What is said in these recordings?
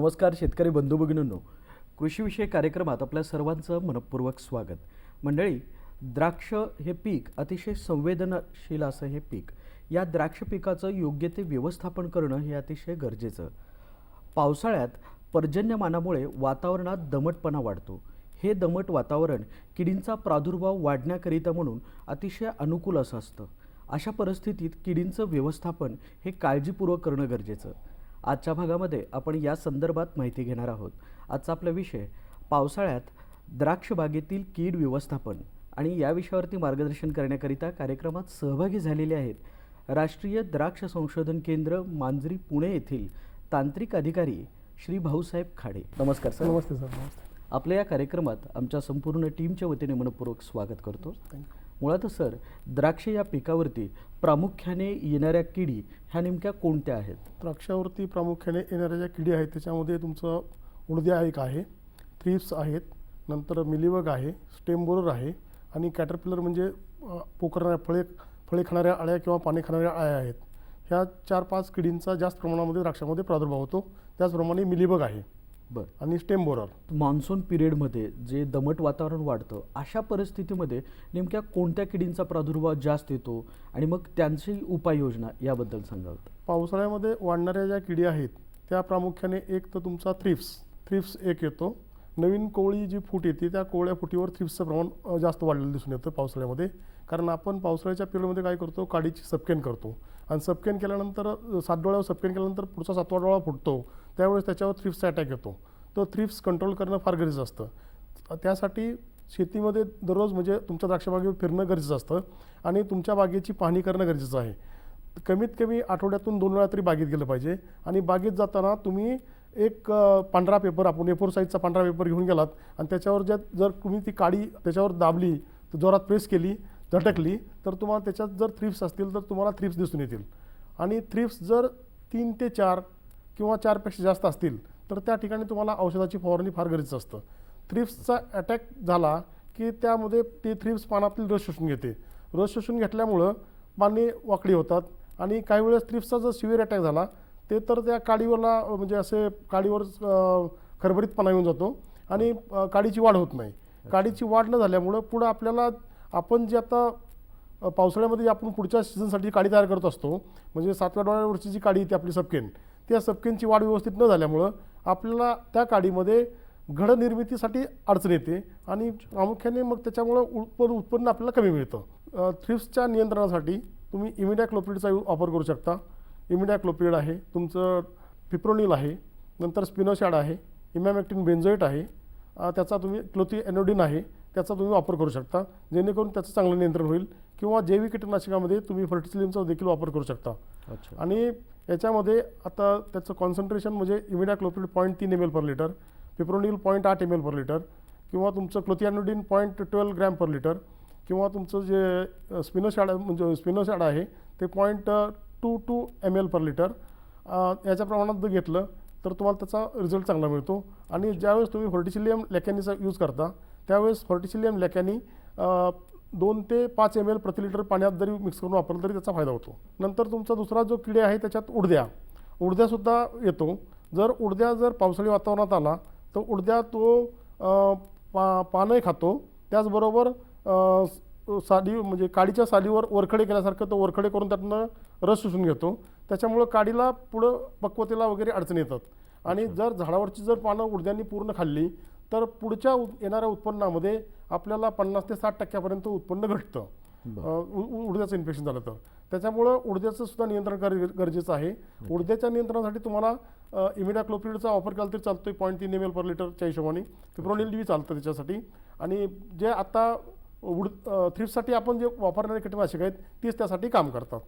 नमस्कार शेतकरी बंधू भगिनींनो. कृषीविषयक कार्यक्रमात आपल्या सर्वांचं मनपूर्वक स्वागत. मंडळी द्राक्ष हे पीक अतिशय संवेदनशील असं हे पीक. या द्राक्ष पिकाचं योग्य ते व्यवस्थापन करणं हे अतिशय गरजेचं. पावसाळ्यात पर्जन्यमानामुळे वातावरणात दमटपणा वाढतो. हे दमट वातावरण किडींचा प्रादुर्भाव वाढण्याकरिता म्हणून अतिशय अनुकूल असं असतं. अशा परिस्थितीत किडींचं व्यवस्थापन हे काळजीपूर्वक करणं गरजेचं. आजच्या भागामध्ये आपण या संदर्भात माहिती घेणार आहोत. आजचा आपला विषय पावसाळ्यात द्राक्ष बागेतील कीड व्यवस्थापन आणि या विषयावरती मार्गदर्शन करण्याकरिता कार्यक्रमात सहभागी झालेले आहेत राष्ट्रीय द्राक्ष संशोधन केंद्र मांजरी पुणे येथील तांत्रिक अधिकारी श्री भाऊसाहेब खाडे. नमस्कार सर. नमस्ते सर नमस्ते. आपल्या या कार्यक्रमात आमच्या संपूर्ण टीमच्या वतीने मनपूर्वक स्वागत करतो. थँक्यू मुळातच सर द्राक्ष या पिकावरती प्रामुख्याने येणाऱ्या किडी ह्या नेमक्या कोणत्या आहेत? द्राक्षावरती प्रामुख्याने येणाऱ्या ज्या किडी आहेत त्याच्यामध्ये तुमचं उडद्या एक आहे थ्रिप्स आहेत नंतर मिलीबग आहे स्टेमबोरर आहे आणि कॅटरपिलर म्हणजे पोखरणाऱ्या फळे फळे खाणाऱ्या अळ्या किंवा पाणी खाणाऱ्या अळ्या आहेत. ह्या चार पाच किडींचा जास्त प्रमाणामध्ये द्राक्षामध्ये प्रादुर्भाव होतो. त्याचप्रमाणे मिलीबग आहे. बरं. आणि स्टेम बोरर मान्सून पिरियडमध्ये जे दमट वातावरण वाढतं अशा परिस्थितीमध्ये नेमक्या कोणत्या किडींचा प्रादुर्भाव जास्त येतो आणि मग त्यांची उपाययोजना याबद्दल सांगावं पावसाळ्यामध्ये वाढणाऱ्या ज्या किडी आहेत त्या प्रामुख्याने एक तर तुमचा थ्रिप्स. थ्रिप्स एक येतो. नवीन कोवळी जी फूट येते त्या कोवळ्या फुटीवर थ्रिप्सचं प्रमाण जास्त वाढलेलं दिसून येतं पावसाळ्यामध्ये. कारण आपण पावसाळ्याच्या पिरियडमध्ये काय करतो? काडीची सपकेन करतो. आणि सपकेन केल्यानंतर सात डोळ्यावर सपकेन केल्यानंतर पुढचा सातवा डोळा फुटतो. त्यावेळेस त्याच्यावर थ्रिप्सचा अटॅक येतो. तो थ्रिप्स कंट्रोल करणं फार गरजेचं असतं. त्यासाठी शेतीमध्ये दररोज म्हणजे तुमच्या द्राक्षबागेवर फिरणं गरजेचं असतं. आणि तुमच्या बागेची पाहणी करणं गरजेचं आहे. कमीत कमी आठवड्यातून दोन वेळा तरी बागेत गेलं पाहिजे. आणि बागेत जाताना तुम्ही एक पांढरा पेपर आपण ए फोर साईजचा पांढरा पेपर घेऊन गेलात. आणि त्याच्यावर ज्या जर तुम्ही ती काडी त्याच्यावर दाबली तर जोरात प्रेस केली झटकली तर तुम्हाला त्याच्यात जर थ्रिप्स असतील तर तुम्हाला थ्रिप्स दिसून येतील. आणि थ्रिप्स जर तीन ते चार किंवा चारपेक्षा जास्त असतील तर त्या ठिकाणी तुम्हाला औषधाची फवारणी फार गरजेचं असतं. थ्रिप्सचा अटॅक झाला की त्यामध्ये ते थ्रिप्स पानातील रस शोषून घेते. रस शोषून घेतल्यामुळं पाने वाकडी होतात आणि काही वेळेस थ्रिप्सचा जर शिविर अटॅक झाला ते तर त्या काडीवरला म्हणजे असे काडीवर खरबरीतपणा येऊन जातो आणि काडीची वाढ होत नाही. काडीची वाढ न झाल्यामुळं पुढं आपल्याला आपण जे आता पावसाळ्यामध्ये आपण पुढच्या सीझनसाठी काडी तयार करत असतो म्हणजे सातव्या डोळ्यावरची जी काडी येते आपली सबकेन त्या सबकेनची वाढ व्यवस्थित न झाल्यामुळं आपल्याला त्या काडीमध्ये घड निर्मितीसाठी अडचण येते आणि प्रामुख्याने मग त्याच्यामुळं उत्पन्न उत्पन्न आपल्याला कमी मिळतं. थ्रिप्सच्या नियंत्रणासाठी तुम्ही इमिडॅक्लोपिडचा वापर करू शकता. इमिडॅक्लोपिड आहे तुमचं फिप्रोनिल आहे नंतर स्पिनोशॅड आहे इमॅमॅक्टिन बेन्झोएट आहे त्याचा तुम्ही क्लोथी एनोडिन आहे त्याचा तुम्ही वापर करू शकता. जेणेकरून त्याचं चांगलं नियंत्रण होईल किंवा जैविक कीटकनाशकामध्ये तुम्ही फर्टिसिलिमचा देखील वापर करू शकता. अच्छा. आणि याच्यामध्ये आता त्याचं कॉन्सन्ट्रेशन म्हणजे इमिडॅक्लोपिड पॉईंट तीन M L per litre fipronil point आठ एम एल पर लिटर किंवा तुमचं clothianidin point twelve gram per litre किंवा तुमचं जे स्पिनोशॅड म्हणजे स्पिनोशॅड आहे ते point two two M L per litre याच्या प्रमाणात जर घेतलं तर तुम्हाला त्याचा रिझल्ट चांगला मिळतो. आणि ज्यावेळेस तुम्ही फर्टिसिलियम लॅकॅनीचा यूज करता त्यावेळेस फर्टिसिलियम लॅकॅनी दोन ते पाच एम एल प्रति लिटर पाण्यात जरी मिक्स करून वापरलं तरी त्याचा फायदा होतो. नंतर तुमचा दुसरा जो किडे आहे त्याच्यात उडद्या. उडद्यासुद्धा येतो. जर उडद्या जर पावसाळी वातावरणात आला तर उडद्या तो पा पानंही खातो. त्याचबरोबर अ, स- साली म्हणजे काडीच्या सालीवर वरखडे केल्यासारखं तो वरखडे करून त्यातनं रस शोषून घेतो. त्याच्यामुळं काडीला पुढं पक्वतेला वगैरे अडचणी येतात. आणि जर झाडावरची जर पानं उडद्यांनी पूर्ण खाल्ली तर पुढच्या येणाऱ्या उत्पन्नामध्ये आपल्याला पन्नास ते साठ टक्क्यापर्यंत उत्पन्न घटतं उडद्याचं इन्फेक्शन झालं तर. त्याच्यामुळं उडद्याचं सुद्धा नियंत्रण कर- गरजेचं आहे. उडद्याच्या नियंत्रणासाठी तुम्हाला इमिडाक्लोपिडचा वापर केला तरी चालतोय पॉईंट तीन एम एल पर लिटरच्या हिशोबाने. फिप्रोनिल बी चालतं त्याच्यासाठी. आणि जे आता उड थ्रिप्ससाठी आपण जे वापरणारे कीटकनाशक आहेत तीच त्यासाठी काम करतात.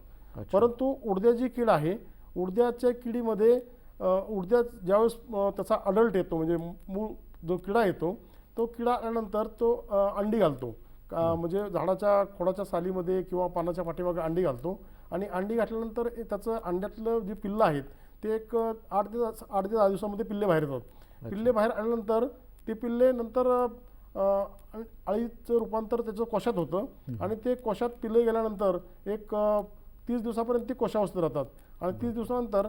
परंतु उडद्या जी कीड आहे. उडद्याच्या किडीमध्ये उडद्या ज्यावेळेस त्याचा अडल्ट येतो म्हणजे मूळ जो किडा येतो तो किडा आल्यानंतर तो अंडी घालतो. का- म्हणजे झाडाच्या खोडाच्या सालीमध्ये किंवा पानाच्या पाठीमागे अंडी घालतो आणि अंडी घातल्यानंतर त्याचं अंड्यातलं जी पिल्लं आहेत ते एक आठ ते दस- आठ ते दहा दिवसामध्ये पिल्ले बाहेर येतात. पिल्ले बाहेर आल्यानंतर ते पिल्ले नंतर अळीचं रूपांतर त्याचं कोशात होतं आणि ते कोशात पिल्ले गेल्यानंतर एक तीस दिवसापर्यंत ती कोशावस्थेत राहतात. आणि तीस दिवसानंतर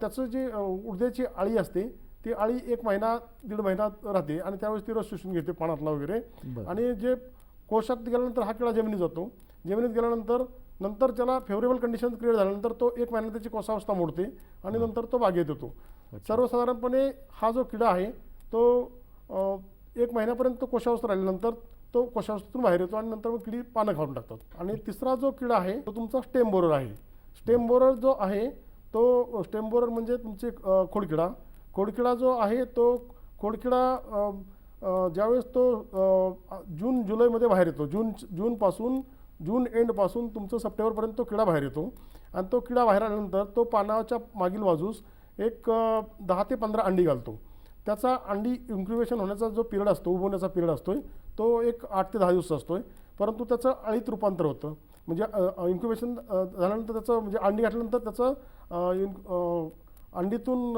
त्याचं जे उडद्याची अळी असते ती अळी एक महिना दीड महिना राहते आणि त्यावेळेस ती रस शोषून घेते पाण्यातला वगैरे. आणि जे कोशात गेल्यानंतर हा किडा जमिनीत जातो. जमिनीत गेल्यानंतर नंतर त्याला फेवरेबल कंडिशन क्रिएट झाल्यानंतर तो एक महिन्यात त्याची कोसावस्था मोडते आणि नंतर तो बागेत येतो. सर्वसाधारणपणे हा जो किडा आहे तो एक महिन्यापर्यंत कोशावस्था राहिल्यानंतर तो कोशावस्थेतून बाहेर येतो आणि नंतर मग किडी पानं खाऊन टाकतात. आणि तिसरा जो किडा आहे तो तुमचा स्टेम बोरर आहे. स्टेम बोरर जो आहे तो स्टेम बोरर म्हणजे तुमचे खोडकिडा. खोडकिडा जो आहे तो खोडकिडा ज्यावेळेस तो जून जुलैमध्ये बाहेर येतो. जून जूनपासून जून एंडपासून तुमचं सप्टेंबरपर्यंत तो किडा बाहेर येतो. आणि तो किडा बाहेर आल्यानंतर तो पानाच्या मागील बाजूस एक दहा ते पंधरा अंडी घालतो. त्याचा अंडी इन्क्युबेशन होण्याचा जो पिरियड असतो उभवण्याचा पिरियड असतोय तो एक आठ ते दहा दिवस आहे परंतु त्याचं अळीत रूपांतर होतं. म्हणजे इन्क्युबेशन झाल्यानंतर त्याचं म्हणजे अंडी घातल्यानंतर त्याचं इन- अंडीतून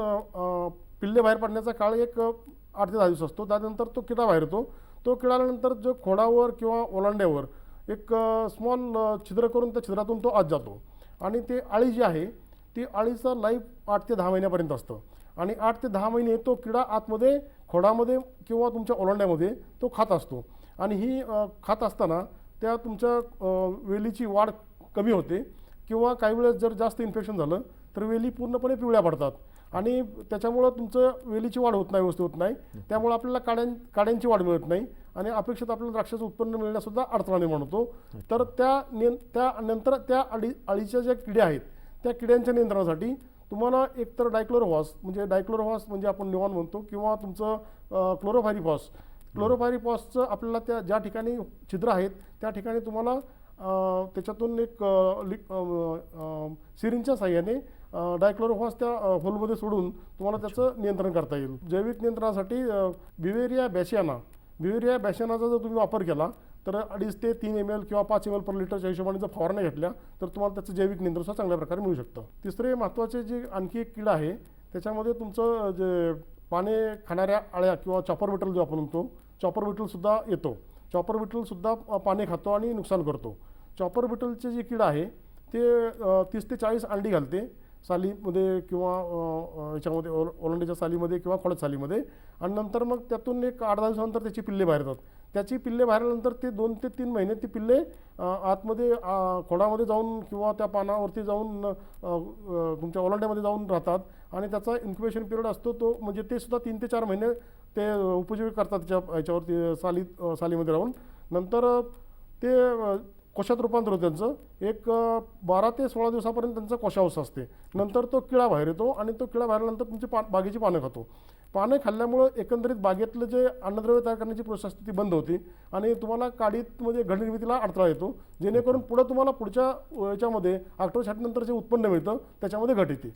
पिल्ले बाहेर पडण्याचा काळ एक आठ ते दहा दिवस असतो. त्यानंतर तो किडा बाहेर येतो. तो किडा आल्यानंतर जो खोडावर किंवा ओलांड्यावर एक स्मॉल छिद्र करून त्या छिद्रातून तो आत जातो. आणि ते आळी जी आहे ती अळीचं लाईफ आठ ते दहा महिन्यापर्यंत असतं. आणि आठ ते दहा महिने तो किडा आतमध्ये खोडामध्ये किंवा तुमच्या ओलांड्यामध्ये तो खात असतो. आणि ही खात असताना त्या तुमच्या वेलीची वाढ कमी होते. किंवा काही वेळेस जर जास्त इन्फेक्शन झालं तर वेली पूर्णपणे पिवळ्या पडतात. आणि त्याच्यामुळं तुमचं वेलीची वाढ होत नाही व्यवस्थित होत नाही. त्यामुळे आपल्याला काड्यां काड्यांची वाढ मिळत नाही. आणि अपेक्षित आपल्याला द्राक्षाचं उत्पन्न मिळण्यासुद्धा अडथळा निर्माण होतो तर त्या नियं त्या नंतर त्या अळी अळीच्या ज्या किड्या आहेत त्या किड्यांच्या नियंत्रणासाठी तुम्हाला एकतर डायक्लोरोहॉस म्हणजे डायक्लोरोहॉस म्हणजे आपण निवान म्हणतो किंवा तुमचं क्लोरोफायरिफॉस. क्लोरोफायरिफॉसचं आपल्याला त्या ज्या ठिकाणी छिद्र आहेत त्या ठिकाणी तुम्हाला त्याच्यातून एक अ, सिरिंजच्या साह्याने डायक्लोरोफॉस त्या अ, होलमध्ये सोडून तुम्हाला त्याचं नियंत्रण करता येईल. जैविक नियंत्रणासाठी बिवेरिया बॅशियाना बिवेरिया बॅशियानाचा जर तुम्ही वापर केला तर अडीच ते तीन एम एल किंवा पाच एम एल पर लिटरच्या हिशोबाने जर फवारण्या घेतल्या तर तुम्हाला त्याचं जैविक नियंत्रण चांगल्या प्रकारे मिळू शकतं. तिसरे महत्त्वाचे जे आणखी एक कीड आहे त्याच्यामध्ये तुमचं जे पाने खाणाऱ्या अळ्या किंवा चॉपर बिटल जो आपण म्हणतो चॉपर बिटलसुद्धा येतो. चॉपर बिटलसुद्धा अ, पाने खातो आणि नुकसान करतो. चॉपर बिटलचे जे कीड आहे ते तीस ते चाळीस अंडी घालते. सालीमध्ये किंवा याच्यामध्ये ओल ओलंडीच्या सालीमध्ये किंवा खोळ्यात सालीमध्ये. आणि नंतर मग त्यातून एक आठ दहा दिवसानंतर त्याची पिल्ले बाहेर येतात. त्याची पिल्ले बाहेर आल्यानंतर ते दोन ते तीन महिने ती पिल्ले आतमध्ये खोडामध्ये जाऊन किंवा त्या पानावरती जाऊन तुमच्या ओलांड्यामध्ये जाऊन राहतात. आणि त्याचा इन्क्युबेशन पिरियड असतो तो म्हणजे ते सुद्धा तीन ते चार महिने ते उपजीवी करतात त्याच्या याच्यावरती सालीत सालीमध्ये राहून. नंतर ते कोशात रूपांतर होतं त्यांचं. एक बारा ते सोळा दिवसापर्यंत त्यांचा कोशावस्था असते. नंतर तो किळा बाहेर येतो आणि तो किळा बाहेर आल्यानंतर तुमची पा बागेची पानं खातो. पानं खाल्ल्यामुळं एकंदरीत बागेतलं जे अन्नद्रव्य तयार करण्याची प्रोसेस असते ती बंद होते आणि तुम्हाला काडीत म्हणजे घडनिर्मितीला अडथळा येतो. जेणेकरून पुढं तुम्हाला पुढच्या याच्यामध्ये ऑक्टोबर छाटनंतर जे उत्पन्न मिळतं त्याच्यामध्ये घट येते.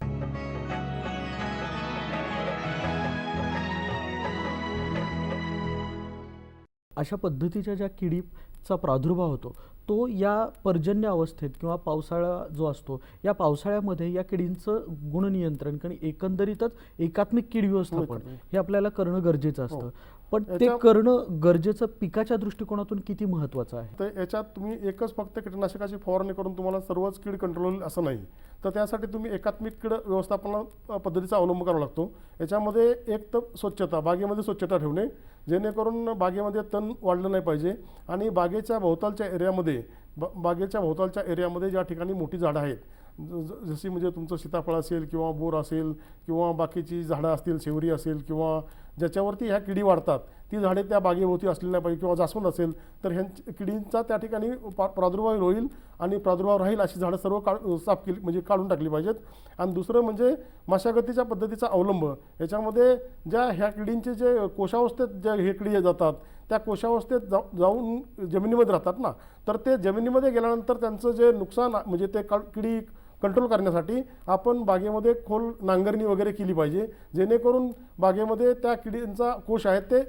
अशा पद्धतीच्या ज्या किडीचा प्रादुर्भाव होतो तो या पर्जन्य अवस्थेत किंवा पावसाळा जो असतो या पावसाळ्यामध्ये या किडींचं गुणनियंत्रण कारण एकंदरीतच एकात्मिक कीड व्यवस्थापन. हे आपल्याला करणं गरजेचं असतं पण ते याच्या- करणं गरजेचं पिकाच्या दृष्टिकोनातून किती महत्वाचं आहे? तर याच्यात तुम्ही एकच फक्त कीटकनाशकाची फवारणी करून तुम्हाला सर्वच कीड कंट्रोल होईल असं नाही. तर त्यासाठी तुम्ही एकात्मिक कीड व्यवस्थापन अ, पद्धतीचा अवलंब करावा लागतो. याच्यामध्ये एक तर स्वच्छता बागेमध्ये स्वच्छता ठेवणे जेणेकरून बागेमध्ये तण वाढलं नाही पाहिजे आणि बागेच्या भोवतालच्या एरियामध्ये ब बागेच्या भोवतालच्या एरियामध्ये ज्या ठिकाणी मोठी झाडं आहेत जशी म्हणजे तुमचं सीताफळ असेल किंवा बोर असेल किंवा बाकीची झाडं असतील शेवरी असेल किंवा ज्याच्यावरती ह्या किडी वाढतात ती झाडे त्या बागेभोवती असलेली नाही पाहिजे किंवा जास्वंद असेल तर ह्यांच्या किडींचा त्या ठिकाणी पा प्रादुर्भाव होईल आणि प्रादुर्भाव राहील अशी झाडं सर्व काढ साफ केली म्हणजे काढून टाकली पाहिजेत. आणि दुसरं म्हणजे मशागतीच्या पद्धतीचा अवलंब याच्यामध्ये ज्या ह्या किडींचे जे कोशावस्थेत ज्या हे किडी जातात त्या कोशावस्थेत जा जाऊन जमिनीमध्ये राहतात ना तर ते जमिनीमध्ये गेल्यानंतर त्यांचं जे नुकसान म्हणजे ते का किडी कंट्रोल करण्यासाठी आपण बागेमध्ये खोल नांगरणी वगैरे केली पाहिजे. जेणेकरून बागेमध्ये त्या किडींचा कोश आहे ते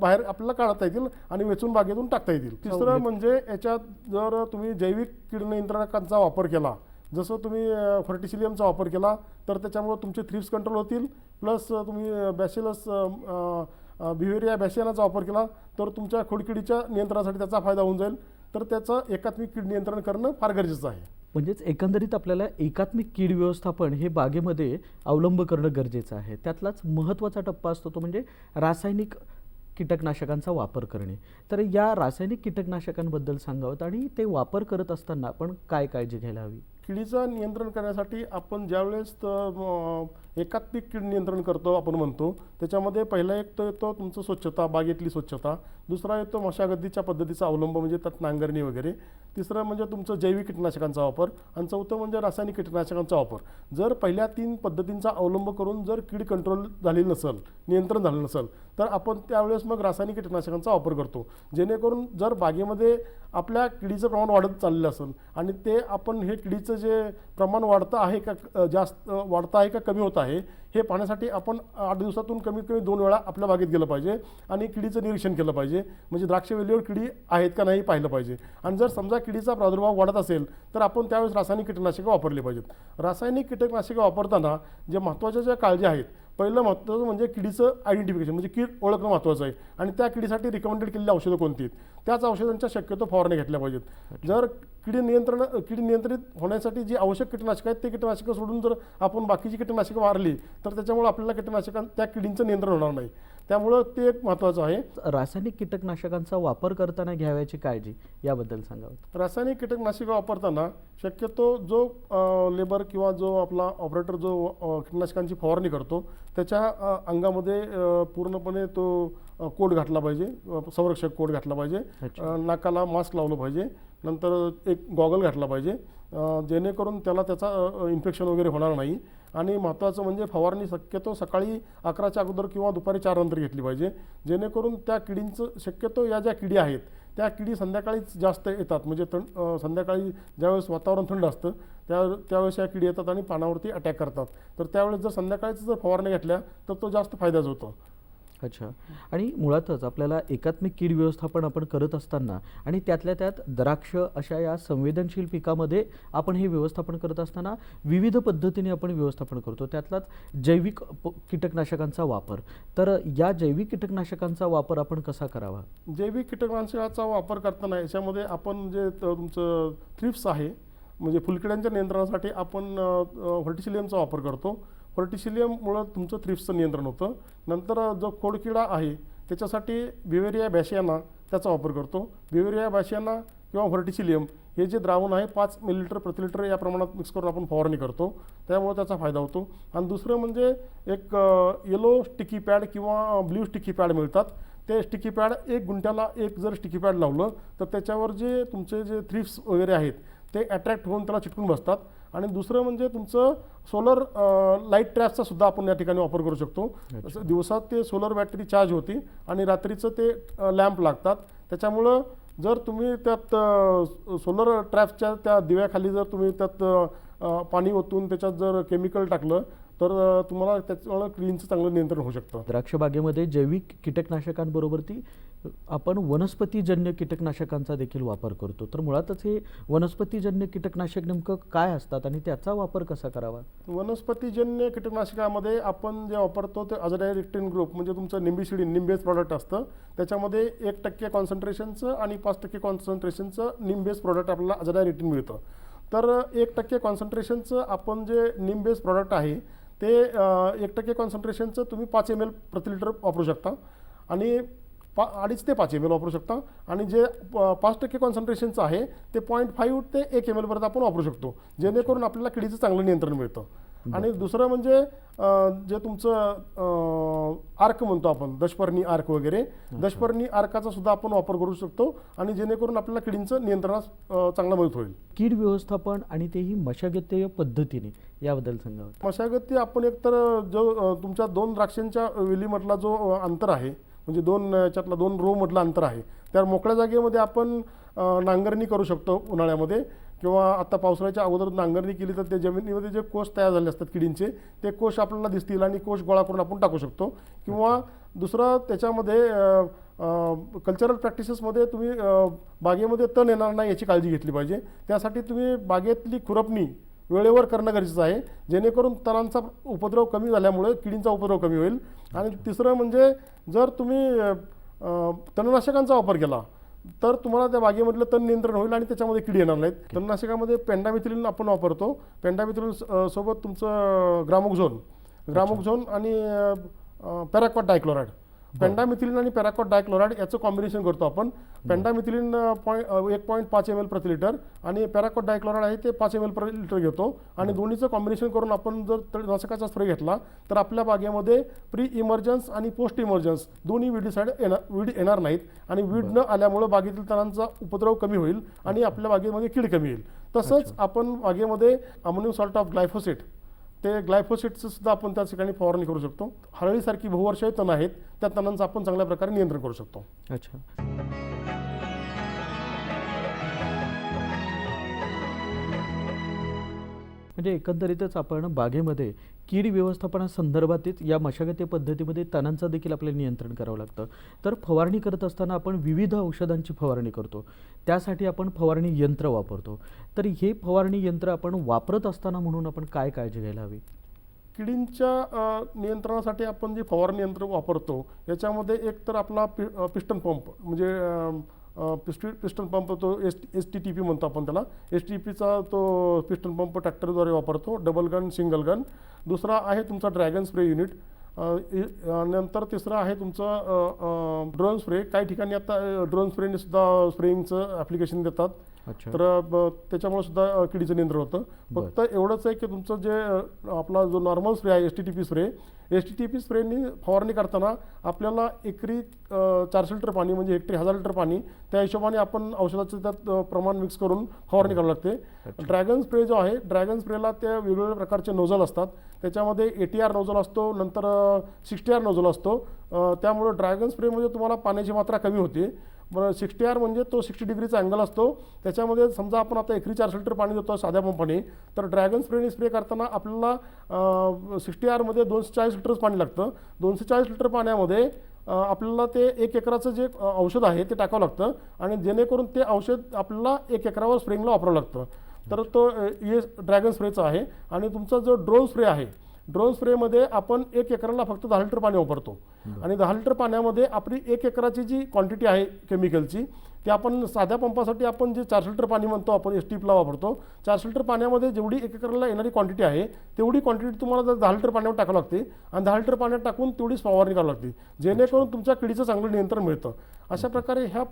बाहेर आपल्याला काढता येतील आणि वेचून बागेतून टाकता येतील. तिसरं म्हणजे याच्यात जर तुम्ही जैविक कीड नियंत्रणांचा वापर केला जसं तुम्ही फर्टिसिलियमचा वापर केला तर त्याच्यामुळे तुमचे थ्रिप्स कंट्रोल होतील. प्लस तुम्ही बॅसिलस बिहेरिया बॅसियानाचा वापर केला तर तुमच्या खोडकिडीच्या नियंत्रणासाठी त्याचा फायदा होऊन जाईल. तर त्याचं एकात्मिक कीड नियंत्रण करणं फार गरजेचं आहे. म्हणजेच एकंदरीत आपल्याला एकात्मिक कीड व्यवस्थापन हे बागेमध्ये अवलंब करणं गरजेचं आहे. त्यातलाच महत्त्वाचा टप्पा असतो तो म्हणजे रासायनिक कीटकनाशकांचा वापर करणे. तर या रासायनिक कीटकनाशकांबद्दल सांगावं आणि ते वापर करत असताना आपण काय काळजी घ्यायला हवी? किडीचं नियंत्रण करण्यासाठी आपण ज्यावेळेस एकात्मिक कीड नियंत्रण करतो आपण म्हणतो. त्याच्यामध्ये पहिला एक तर येतो तुमचं स्वच्छता बागेतली स्वच्छता. दुसरा येतो मशागतीच्या पद्धतीचा अवलंब म्हणजे त्यात नांगरणी वगैरे. तिसरं म्हणजे तुमचं जैविक कीटकनाशकांचा वापर. आणि चौथं म्हणजे रासायनिक कीटकनाशकांचा वापर. जर पहिल्या तीन पद्धतींचा अवलंब करून जर कीड कंट्रोल झाली नसेल नियंत्रण झालं नसेल तर आपण त्यावेळेस मग रासायनिक कीटकनाशकांचा वापर करतो. जेणेकरून जर बागेमध्ये आपल्या किडीचं प्रमाण वाढत चाललेलं असेल आणि ते आपण हे किडीचं जे प्रमाण वाढतं आहे का जास्त वाढतं आहे का कमी होतं आहे हे पाहण्यासाठी आपण आठ दिवसातून कमीत कमी दोन वेळा आपल्या बागेत गेलं पाहिजे आणि किडीचं निरीक्षण केलं पाहिजे. म्हणजे द्राक्ष वेलीवर किडी आहेत का नाही पाहिलं पाहिजे. आणि जर समजा किडीचा प्रादुर्भाव वाढत असेल तर आपण त्यावेळेस रासायनिक कीटकनाशकं वापरली पाहिजेत. रासायनिक कीटकनाशकं वापरताना जे महत्त्वाच्या ज्या काळजी आहेत पहिलं महत्त्वाचं म्हणजे किडीचं आयडेंटिफिकेशन म्हणजे कीड ओळखणं महत्त्वाचं आहे. आणि त्या किडीसाठी रिकमेंडेड केलेली औषधं कोणती आहेत? त्याच औषधांच्या शक्यतो फवारण्या घेतल्या पाहिजेत. जर किडी नियंत्रण किडी नियंत्रित होण्यासाठी जी आवश्यक कीटकनाशकं आहेत ते कीटकनाशकं सोडून जर आपण बाकीची कीटकनाशकं मारली तर त्याच्यामुळे आपल्याला कीटकनाशकां त्या किडींचं नियंत्रण होणार नाही. त्यामुळं ते एक महत्त्वाचं आहे. रासायनिक कीटकनाशकांचा वापर करताना घ्यावयाची काळजी याबद्दल सांगावं रासायनिक कीटकनाशकं वापरताना शक्यतो जो लेबर किंवा जो आपला ऑपरेटर जो कीटकनाशकांची फवारणी करतो त्याच्या अंगामध्ये पूर्णपणे तो कोट घातला पाहिजे संरक्षक कोट घातला पाहिजे नाकाला मास्क लावलं पाहिजे नंतर एक गॉगल घातला पाहिजे जेणेकरून त्याला त्याचा इन्फेक्शन वगैरे होणार नाही. आणि महत्त्वाचं म्हणजे फवारणी शक्यतो सकाळी अकराच्या अगोदर किंवा दुपारी चार नंतर घेतली पाहिजे. जेणेकरून त्या किडींचं शक्यतो या ज्या किडी आहेत त्या किडी संध्याकाळीच जास्त येतात. म्हणजे थंड संध्याकाळी ज्यावेळेस वातावरण थंड असतं त्या त्यावेळेस या किडी येतात आणि पानावरती अटॅक करतात. तर त्यावेळेस जर संध्याकाळीच जर फवारणी घेतल्या तर तो जास्त फायद्याचा होतो. अच्छा. आणि मुळातच आपल्याला एकात्मिक कीड व्यवस्थापन आपण करत असताना आणि त्यातल्या त्यात द्राक्ष अशा या संवेदनशील पिकामध्ये आपण हे व्यवस्थापन करत असताना विविध पद्धतीने आपण व्यवस्थापन करतो. त्यातलाच जैविक कीटकनाशकांचा वापर. तर या जैविक कीटकनाशकांचा वापर आपण कसा करावा? जैविक कीटकनाशकाचा वापर करताना याच्यामध्ये आपण जे तुमचं थ्रिप्स आहे म्हणजे फुलकिड्यांच्या नियंत्रणासाठी आपण व्हर्टिसिलियमचा वापर करतो. व्हर्टिसिलियममुळं तुमचं थ्रिप्सचं नियंत्रण होतं. नंतर जो खोडकिडा आहे त्याच्यासाठी बिवेरिया बॅशियाना त्याचा वापर करतो. बिवेरिया बॅशियाना किंवा व्हर्टिशिलियम हे जे द्रावण आहे पाच मिलीलिटर प्रति लिटर या प्रमाणात मिक्स करून आपण फवारणी करतो. त्यामुळे त्याचा फायदा होतो. आणि दुसरं म्हणजे एक येलो स्टिकी पॅड किंवा ब्ल्यू स्टिकी पॅड मिळतात. ते स्टिकी पॅड एक गुंठ्याला एक जर स्टिकी पॅड लावलं तर त्याच्यावर जे तुमचे जे थ्रिप्स वगैरे आहेत ते अट्रॅक्ट होऊन त्याला चिटकून बसतात. आणि दुसरं म्हणजे तुमचं सोलर लाइट ट्रॅपचा सुद्धा आपण या ठिकाणी वापर करू शकतो. दिवसात ते सोलर बॅटरी चार्ज होती आणि रात्रीचं ते लॅम्प लागतात. त्याच्यामुळं जर तुम्ही त्यात सोलर ट्रॅपच्या त्या दिव्याखाली जर तुम्ही त्यात पाणी ओतून त्याच्यात जर केमिकल टाकलं तर तुम्हाला त्याच्यामुळं क्लीनचं चांगलं नियंत्रण होऊ शकतं. द्राक्ष बागेमध्ये जैविक कीटकनाशकांबरोबर ती आपण वनस्पतीजन्य कीटकनाशकांचा देखील वापर करतो. तर मुळातच हे वनस्पतीजन्य कीटकनाशक नेमकं काय असतात आणि त्याचा वापर कसा करावा? वनस्पतीजन्य कीटकनाशकामध्ये आपण जे वापरतो ते अजडायरेक्टिन ग्रुप म्हणजे तुमचं निंबिशिडीन निंबेस प्रॉडक्ट असतं. त्याच्यामध्ये एक टक्के कॉन्सन्ट्रेशनचं आणि पाच टक्के कॉन्सन्ट्रेशनचं निंबेस प्रॉडक्ट आपल्याला अजडायरेक्टिन मिळतं. तर एक टक्के कॉन्सन्ट्रेशनचं आपण जे निंबेस प्रॉडक्ट आहे ते एक टक्के कॉन्सन्ट्रेशनचं तुम्ही पाच एम एल प्रति लिटर वापरू शकता. आणि पा अडीच ते पाच एम एल वापरू शकता. आणि जे पाच टक्के कॉन्सन्ट्रेशनचं आहे ते पॉईंट फाईव्ह ते एक एम एलपर्यंत आपण वापरू शकतो. जेणेकरून आपल्याला किडीचं चांगलं नियंत्रण मिळतं. आणि दुसरं म्हणजे जे तुमचं आर्क म्हणतो आपण दशपर्णी आर्क वगैरे दशपर्णी आर्काचा सुद्धा आपण वापर करू शकतो आणि जेणेकरून आपल्याला किडींचं नियंत्रणास चांगला मदत होईल. कीड व्यवस्थापन आणि तेही मशागतीय पद्धतीने याबद्दल सांगावं मशागती आपण एकतर जो तुमच्या दोन द्राक्षांच्या वेलीमधला जो अंतर आहे म्हणजे दोन याच्यातला दोन रो मधला अंतर आहे त्या मोकळ्या जागेमध्ये आपण नांगरणी करू शकतो उन्हाळ्यामध्ये. किंवा आता पावसाळ्याच्या अगोदर नांगरणी केली तर ते जमिनीमध्ये जे कोष तयार झाले असतात किडींचे ते कोष आपल्याला दिसतील आणि कोष गोळा करून आपण टाकू शकतो. किंवा दुसरं त्याच्यामध्ये कल्चरल प्रॅक्टिसेसमध्ये तुम्ही बागेमध्ये तण येणार नाही याची काळजी घेतली पाहिजे. त्यासाठी तुम्ही बागेतली खुरपणी वेळेवर करणं गरजेचं आहे. जेणेकरून तणांचा उपद्रव कमी झाल्यामुळे किडींचा उपद्रव कमी होईल. आणि तिसरं म्हणजे जर तुम्ही तणनाशकांचा वापर केला तर तुम्हाला त्या बागेमधलं तण नियंत्रण होईल आणि त्याच्यामध्ये किडी येणार नाहीत. तणनाशकामध्ये पेंडामिथिलिन आपण वापरतो. पेंडामिथिलिन सोबत तुमचं ग्रामोक्झोन ग्रामोक्झोन आणि पॅराक्वाट डायक्लोराईड पेंडामिथिलिन आणि पॅराक्वाट डायक्लोराइड याचं कॉम्बिनेशन करतो आपण. पेंडामिथिलिन पॉईंट एक पॉईंट पाच एम एल प्रति लिटर आणि पॅराक्वाट डायक्लोराइड आहे ते पाच एम एल प्रति लिटर घेतो. आणि दोन्हीचं कॉम्बिनेशन करून आपण जर तणनाशकाचा स्प्रे घेतला तर आपल्या बागेमध्ये प्री इमर्जन्स आणि पोस्ट इमर्जन्स दोन्ही विडीसाईड येणार वीड येणार नाहीत. आणि वीड न आल्यामुळं बागेतील तणांचा उपद्रव कमी होईल आणि आपल्या बागेमध्ये कीड कमी येईल. तसंच आपण बागेमध्ये अमोनियम सॉल्ट ऑफ ग्लायफोसेट ते ग्लायफोसेटचं सुद्धा आपण त्या ठिकाणी फवारणी करू शकतो. हळदीसारखी बहुवर्षीय तण आहेत त्या तणांचं आपण चांगल्या प्रकारे नियंत्रण करू शकतो. अच्छा. म्हणजे एकंदरीतच आपण बागेमध्ये कीड व्यवस्थापनासंदर्भातच या मशागती पद्धतीमध्ये तणांचं देखील आपल्याला नियंत्रण करावं लागतं. तर फवारणी करत असताना आपण विविध औषधांची फवारणी करतो. त्यासाठी आपण फवारणी यंत्र वापरतो. तर हे फवारणी यंत्र आपण वापरत असताना म्हणून आपण काय काळजी घ्यायला हवी? किडींच्या नियंत्रणासाठी आपण जे फवारणी यंत्र वापरतो याच्यामध्ये एक तर आपला पि पिस्टन पंप म्हणजे पिस्टि पिस्टन पंप तो S S T T P म्हणतो आपण त्याला. एस टी पीचा तो पिस्टन पंप ट्रॅक्टरद्वारे वापरतो. Double gun single gun. दुसरा आहे तुमचा ड्रॅगन स्प्रे युनिट. नंतर तिसरा आहे तुमचं ड्रोन स्प्रे. काही ठिकाणी आता ड्रोन स्प्रेने सुद्धा स्प्रेइंगचं ॲप्लिकेशन देतात. तर ब- त्याच्यामुळे सुद्धा किडीचं नियंत्रण होतं. फक्त एवढंच आहे की तुमचं जे आपला जो नॉर्मल स्प्रे आहे S T T P spray S T T P स्प्रेनी फवारणी करताना आपल्याला एकरी चारशे लिटर पाणी म्हणजे हेक्टरी हजार लिटर पाणी त्या हिशोबाने आपण औषधाचं त्यात प्रमाण मिक्स करून फवारणी करावी लागते. ड्रॅगन स्प्रे जो आहे ड्रॅगन स्प्रेला ते वेगवेगळ्या प्रकारचे नोझल असतात. त्याच्यामध्ये ए टी आर नोझल असतो नंतर सिक्स्टी आर नोझल असतो. त्यामुळे ड्रॅगन स्प्रेमध्ये तुम्हाला पाण्याची मात्रा कमी होते. बरं सिक्स्टी आर म्हणजे तो सिक्स्टी डिग्रीचा अँगल असतो. त्याच्यामध्ये समजा आपण आता एकरी चारशे लिटर पाणी देतो साध्या पंपाने तर ड्रॅगन स्प्रेने स्प्रे करताना आपल्याला सिक्स्टी आरमध्ये दोनशे चाळीस लिटरच पाणी लागतं. दोनशे चाळीस लिटर पाण्यामध्ये आपल्याला ते एक एकराचं जे औषध आहे ते टाकावं लागतं आणि जेणेकरून ते औषध आपल्याला एक एकरावर स्प्रेंगला वापरावं लागतं. तर तो हे ड्रॅगन स्प्रेचा आहे. आणि तुमचा जो ड्रोन स्प्रे आहे ड्रोन स्प्रेमध्ये आपण एक एकराला फक्त दहा लिटर पाणी वापरतो. आणि दहा लिटर पाण्यामध्ये आपली एक एकराची जी क्वांटिटी आहे केमिकलची ती आपण साध्या पंपासाठी आपण जे चारशे लिटर पाणी म्हणतो आपण एस टीपला वापरतो चारशे लिटर पाण्यामध्ये जेवढी एक एकराला येणारी क्वांटिटी आहे तेवढी क्वांटिटी तुम्हाला जर दहा लिटर पाण्यावर टाकावं लागते आणि दहा लिटर पाण्यात टाकून तेवढीच फवारणी करावी लागते. जेणेकरून तुमच्या किडीचं चांगलं नियंत्रण मिळतं. अशा प्रकारे ह्या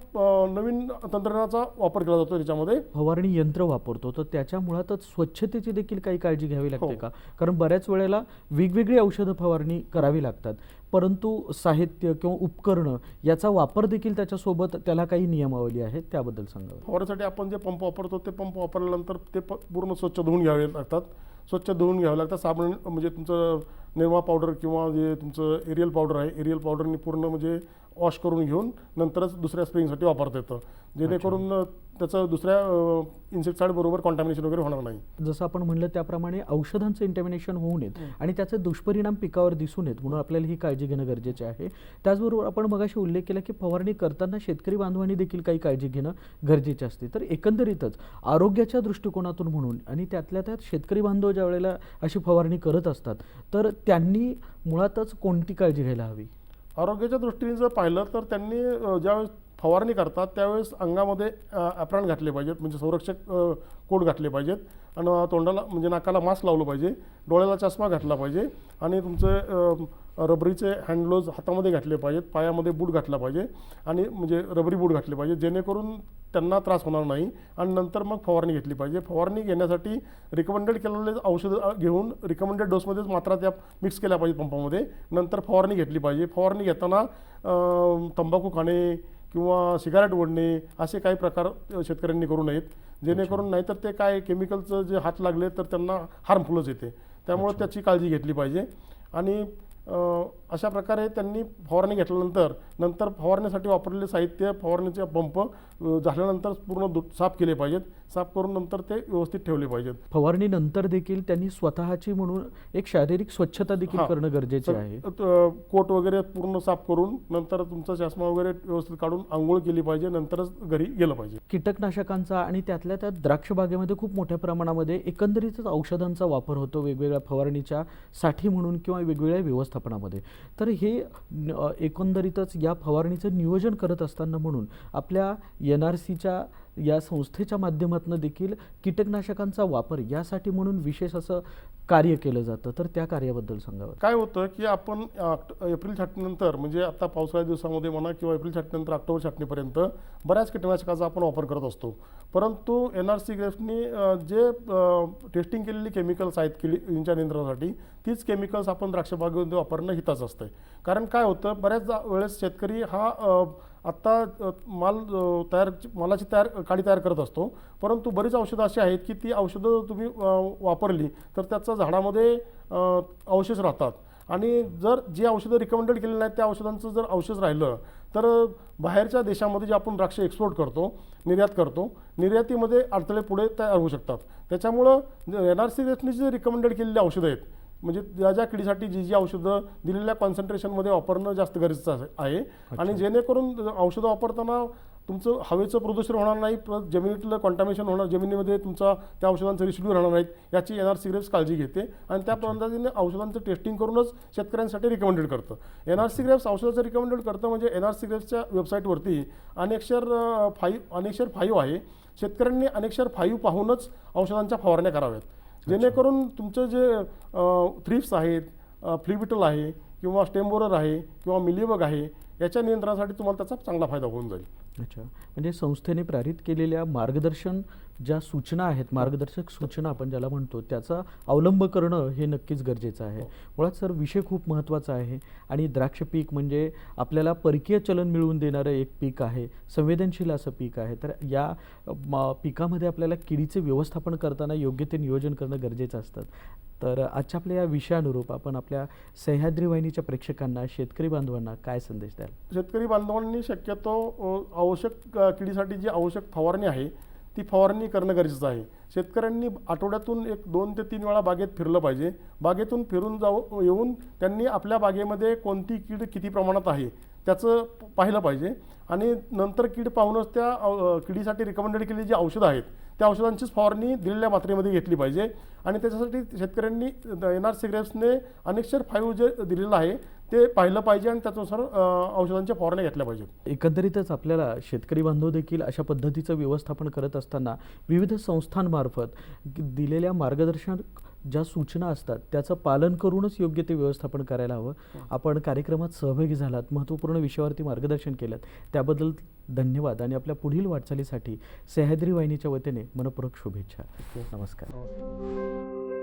नवीन तंत्रज्ञानाचा वापर केला जातो त्याच्यामध्ये. फवारणी यंत्र वापरतो तर त्याच्या मुळातच स्वच्छतेची देखील काही काळजी घ्यावी लागते हो. का? कारण बऱ्याच वेळेला वेगवेगळी औषधं फवारणी करावी लागतात. परंतु साहित्य किंवा उपकरणं याचा वापर देखील त्याच्यासोबत त्याला काही नियमावली आहेत त्याबद्दल सांगावं. फवारण्यासाठी आपण जे पंप वापरतो ते पंप वापरल्यानंतर ते पूर्ण स्वच्छ धुवून घ्यावे लागतात. स्वच्छ धुवून घ्यावे लागतात साबण म्हणजे तुमचं निर्मा पावडर किंवा जे तुमचं एरियल पावडर आहे एरियल पावडरनी पूर्ण म्हणजे वॉश करून घेऊन नंतरच दुसऱ्या स्प्रेइंगसाठी वापरता येतं. जेणेकरून त्याचं दुसऱ्या इन्सेक्टसाईड बरोबर कॉन्टॅमिनेशन वगैरे होणार नाही. जसं आपण म्हणलं त्याप्रमाणे औषधांचं इंटॅमिनेशन होऊ नयेत आणि त्याचे दुष्परिणाम पिकावर दिसून येत म्हणून आपल्याला ही काळजी घेणं गरजेचे आहे. त्याचबरोबर आपण मगाशी उल्लेख केला की फवारणी करताना शेतकरी बांधवांनी देखील काही काळजी घेणं गरजेचे असते. तर एकंदरीतच आरोग्याच्या दृष्टिकोनातून म्हणून आणि त्यातल्या त्यात शेतकरी बांधव ज्या वेळेला अशी फवारणी करत असतात. तर त्यांनी मुळातच कोणती काळजी घ्यायला हवी? आरोग्याच्या दृष्टीने जर पाहिलं तर त्यांनी ज्यावेळेस फवारणी करतात त्यावेळेस अंगामध्ये ॲप्रॉन घातले पाहिजेत. म्हणजे संरक्षक कोट घातले पाहिजेत. आणि तोंडाला म्हणजे नाकाला मास्क लावलं पाहिजे. डोळ्याला चष्मा घातला पाहिजे. आणि तुमचे रबरीचे हँडग्लोज हातामध्ये घातले पाहिजेत. पायामध्ये बूट घातला पाहिजे. आणि म्हणजे रबरी बूट घातले पाहिजे जेणेकरून त्यांना त्रास होणार नाही. आणि नंतर मग फवारणी घेतली पाहिजे. फवारणी घेण्यासाठी रिकमेंडेड केलेले औषधं घेऊन रिकमेंडेड डोसमध्येच मात्रा त्या मिक्स केल्या पाहिजेत पंपामध्ये नंतर फवारणी घेतली पाहिजे. फवारणी घेताना तंबाखू खाणे किंवा सिगारेट ओढणे असे काही प्रकार शेतकऱ्यांनी करू नयेत. जेणेकरून नाहीतर ते काय केमिकलचं जे हात लागले तर त्यांना हार्मफुलच येते. त्यामुळे त्याची काळजी घेतली पाहिजे. आणि अशा प्रकारे त्यांनी फवारणी घेतल्यानंतर नंतर फवारण्यासाठी वापरलेले साहित्य फवारणीचे पंप झाल्यानंतर पूर्ण दु साफ केले पाहिजेत. साफ करून नंतर ते व्यवस्थित ठेवले पाहिजेत. फवारणीनंतर देखील त्यांनी स्वतःची म्हणून एक शारीरिक स्वच्छता देखील. करणं गरजेचे आहे. कोट वगैरे पूर्ण साफ करून नंतर तुमचा चष्मा वगैरे व्यवस्थित काढून आंघोळ केली पाहिजे नंतरच घरी गेलं पाहिजे. कीटकनाशकांचा आणि त्यातल्या त्यात द्राक्ष बागेमध्ये खूप मोठ्या प्रमाणामध्ये एकंदरीतच औषधांचा वापर होतो वेगवेगळ्या फवारणीच्या साठी म्हणून किंवा वेगवेगळ्या व्यवस्थापनामध्ये. तर हे एकंदरीतच या फवारणीचं नियोजन करत असताना म्हणून आपल्या एन आर सीच्या या संस्थेच्या माध्यमातून देखील कीटकनाशकांचा वापर यासाठी म्हणून विशेष असं कार्य केलं जातं. तर त्या कार्याबद्दल सांगावं. काय होतं की आपण एप्रिल छाटणीनंतर म्हणजे आता पावसाळ्या दिवसामध्ये म्हणा किंवा एप्रिल छाटणीनंतर ऑक्टोबर छाटणीपर्यंत बऱ्याच कीटकनाशकाचा आपण वापर करत असतो. परंतु एन आर सी ग्रेफ्टनी जे टेस्टिंग केलेली केमिकल्स आहेत किडींच्या नियंत्रणासाठी तीच केमिकल्स आपण द्राक्षबागेमध्ये वापरणं हिताचं असतं कारण काय होतं बऱ्याच वेळेस शेतकरी हा आत्ता माल तयार मालाची तयार काडी तयार करत असतो. परंतु बरीच औषधं अशी आहेत की ती औषधं तुम्ही वापरली तर त्याचा झाडामध्ये अवशेष राहतात. आणि जर जी औषधं रिकमेंडेड केलेली नाहीत त्या औषधांचं जर अवशेष राहिलं तर बाहेरच्या देशामध्ये जे आपण द्राक्ष एक्सपोर्ट करतो निर्यात करतो निर्यातीमध्ये अडथळे पुढे तयार होऊ शकतात. त्याच्यामुळं एन आर सी जे रिकमेंडेड केलेली औषधं आहेत म्हणजे ज्या ज्या किडीसाठी जी जी औषधं दिलेल्या कॉन्सन्ट्रेशनमध्ये वापरणं जास्त गरजेचं आहे- आहे आणि जेणेकरून औषधं वापरताना तुमचं हवेचं प्रदूषण होणार नाही जमिनीतलं कॉन्टॅमिनेशन होणार जमिनीमध्ये तुमचा त्या औषधांचे रिसिड्यू राहणार नाहीत याची एन आर सी ग्रेप्स काळजी घेते. आणि त्या पद्धतीने औषधांचं टेस्टिंग करूनच शेतकऱ्यांसाठी रिकमेंडेड करतं. एन आर सी ग्रेप्स औषधाचं रिकमेंडेड करतं म्हणजे एन आर सी ग्रेप्सच्या वेबसाईटवरती अनेक्षर फाईव्ह अनेक्षर फाईव्ह आहे. शेतकऱ्यांनी अनेक्षर फाईव्ह पाहूनच औषधांच्या फवारण्या कराव्यात. जेणेकरून तुमचं जे थ्रिप्स आहेत फ्लिबिटल आहे किंवा स्टेम्बोरर आहे किंवा मिलीबग आहे याच्या नियंत्रणासाठी तुम्हाला त्याचा चांगला फायदा होऊन जाईल. अच्छा. म्हणजे संस्थेने प्रेरित केलेल्या मार्गदर्शन ज्या सूचना आहेत मार्गदर्शक सूचना आपण ज्याला म्हणतो त्याचा अवलंब करणं हे नक्कीच गरजेचं आहे. मुळात सर विषय खूप महत्त्वाचा आहे आणि द्राक्ष पीक म्हणजे आपल्याला परकीय चलन मिळवून देणारं एक पीक आहे संवेदनशील असं पीक आहे. तर या म- पिकामध्ये आपल्याला किडीचे व्यवस्थापन करताना योग्य ते नियोजन करणं गरजेचं असतं. तर आजच्या आपल्या या विषयानुरूप आपण आपल्या सह्याद्री वाहिनीच्या प्रेक्षकांना शेतकरी बांधवांना काय संदेश द्याल? शेतकरी बांधवांनी शक्यतो आवश्यक किडीसाठी जी आवश्यक फवारणी आहे ती फवारणी करणं गरजेचं आहे. शेतकऱ्यांनी आठवड्यातून एक दोन ते तीन वेळा बागेत फिरलं पाहिजे. बागेतून फिरून जाऊ येऊन त्यांनी आपल्या बागेमध्ये कोणती कीड किती प्रमाणात आहे त्याचं प- पाहिलं पाहिजे. आणि नंतर कीड पाहूनच त्या किडीसाठी रिकमेंडेड केलेली जी औषधं आहेत त्या औषधांचीच फवारणी दिलेल्या मात्रेमध्ये घेतली पाहिजे. आणि त्याच्यासाठी शेतकऱ्यांनी एन आर सिग्रेप्सने अनेक्षर फाईव्ह जे दिलेलं आहे ते पाहिलं पाहिजे आणि त्याच्यानुसार औषधांच्या फवारण्या घेतल्या पाहिजेत. एकंदरीतच आपल्याला शेतकरी बांधव देखील अशा पद्धतीचं व्यवस्थापन करत असताना विविध संस्थांमार्फत दिलेल्या मार्गदर्शन ज्या सूचना असतात त्याचं पालन करूनच योग्य ते व्यवस्थापन करायला हवं. आपण कार्यक्रमात सहभागी झालात महत्त्वपूर्ण विषयावरती मार्गदर्शन केलं त्याबद्दल धन्यवाद आणि आपल्या पुढील वाटचालीसाठी सह्याद्री वाहिनीच्या वतीने मनपूर्वक शुभेच्छा. नमस्कार.